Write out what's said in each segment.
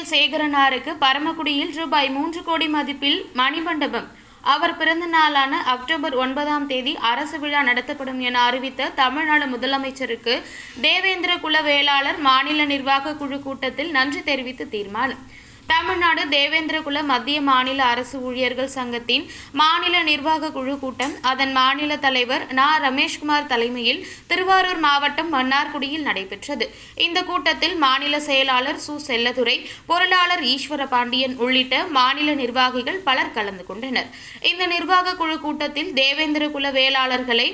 சேகரனாருக்கு பரமக்குடியில் ரூபாய் மூன்று கோடி மதிப்பில் மணிமண்டபம். அவர் பிறந்த நாளான அக்டோபர் ஒன்பதாம் தேதி அரசு விழா நடத்தப்படும் என அறிவித்த தமிழ்நாடு முதலமைச்சருக்கு தேவேந்திர குல வேளாளர் மாநில நிர்வாக குழு கூட்டத்தில் நன்றி தெரிவித்து தீர்மானம். தமிழ்நாடு தேவேந்திரகுல மத்திய மாநில அரசு ஊழியர்கள் சங்கத்தின் மாநில நிர்வாக குழு கூட்டம். அதன் மாநில தலைவர் நா. ரமேஷ்குமார் தலைமையில் திருவாரூர் மாவட்டம் மன்னார்குடியில் நடைபெற்றது. இந்த கூட்டத்தில் மாநில செயலாளர் சு. செல்லதுரை பொருளாளர் ஈஸ்வர பாண்டியன் உள்ளிட்ட மாநில நிர்வாகிகள் பலர் கலந்து கொண்டனர். இந்த நிர்வாக குழு கூட்டத்தில் தேவேந்திரகுல வேளாளர்களை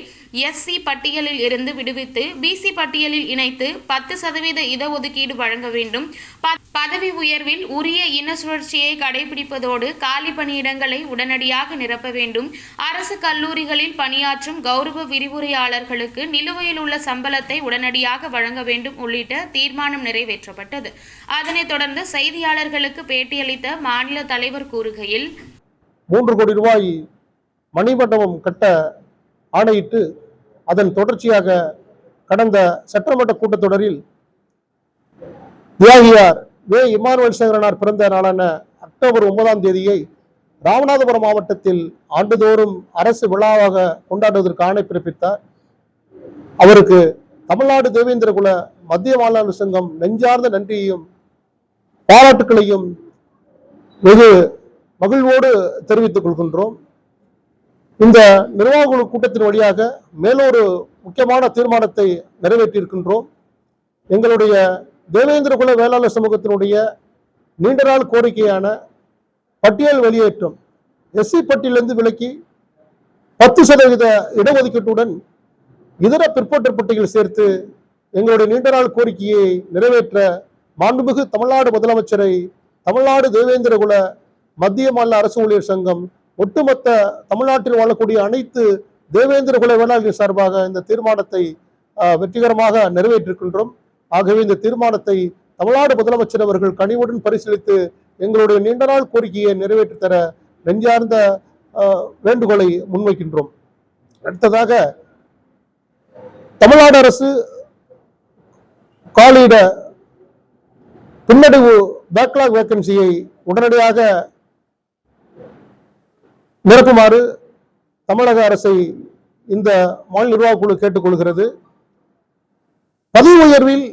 எஸ்சி பட்டியலில் இருந்து விடுவித்து பிசி பட்டியலில் இணைத்து பத்து சதவீத இடஒதுக்கீடு வழங்க வேண்டும். பதவி உயர்வில் உரிய இன சுழற்சியை கடைபிடிப்பதோடு காலி பணியிடங்களை உடனடியாக நிரப்ப வேண்டும். அரசு கல்லூரிகளில் பணியாற்றும் கௌரவ விரிவுரையாளர்களுக்கு நிலுவையில் உள்ள சம்பளத்தை உடனடியாக வழங்க வேண்டும் உள்ளிட்ட தீர்மானம் நிறைவேற்றப்பட்டது. அதனைத் தொடர்ந்து செய்தியாளர்களுக்கு பேட்டியளித்த மாநில தலைவர் கூறுகையில் மூன்று கோடி ரூபாய் மணிமண்டபம் கட்ட ஆணையிட்டு அதன் தொடர்ச்சியாக கடந்த சட்டமன்ற கூட்டத்தொடரில் தியாகியார் வே இமானுவல் சேகரனார் பிறந்த நாளான அக்டோபர் ஒன்பதாம் தேதியை ராமநாதபுரம் மாவட்டத்தில் ஆண்டுதோறும் அரசு விழாவாக கொண்டாடுவதற்கு ஆணை பிறப்பித்தார். அவருக்கு தமிழ்நாடு தேவேந்திர குல மத்திய மாநில சங்கம் நெஞ்சார்ந்த நன்றியையும் பாராட்டுக்களையும் வெகு மகிழ்வோடு தெரிவித்துக் கொள்கின்றோம். இந்த நிர்வாக குழு கூட்டத்தின் வழியாக மேலொரு முக்கியமான தீர்மானத்தை நிறைவேற்றியிருக்கின்றோம். எங்களுடைய தேவேந்திர குல வேளாளர் சமூகத்தினுடைய நீண்ட நாள் கோரிக்கையான பட்டியல் வெளியேற்றம் எஸ்சி பட்டியலிருந்து விலக்கி பத்து சதவீத இடஒதுக்கீட்டுடன் இதர பிற்போட்டர் பட்டியல் சேர்த்து எங்களுடைய நீண்ட நாள் கோரிக்கையை நிறைவேற்ற மாண்புமிகு தமிழ்நாடு முதலமைச்சரை தமிழ்நாடு தேவேந்திர குல மத்திய மாநில அரசு ஊழியர் சங்கம் ஒட்டுமொத்த தமிழ்நாட்டில் வாழக்கூடிய அனைத்து தேவேந்திர குல வேளாளர்கள் சார்பாக இந்த தீர்மானத்தை வெற்றிகரமாக நிறைவேற்றிருக்கின்றோம். ஆகவே இந்த தீர்மானத்தை தமிழ்நாடு முதலமைச்சர் அவர்கள் கனிவுடன் பரிசீலித்து எங்களுடைய நீண்ட நாள் கோரிக்கையை நிறைவேற்றித் தர நெஞ்சார்ந்த வேண்டுகோளை முன்வைக்கின்றோம். அடுத்ததாக தமிழ்நாடு அரசு காலியிட பின்னடைவு பேக்லாக் வேக்கன்சியை உடனடியாக நிரப்புமாறு தமிழக அரசை இந்த மாநில நிர்வாக குழு கேட்டுக்கொள்கிறது. பதவி உயர்வில்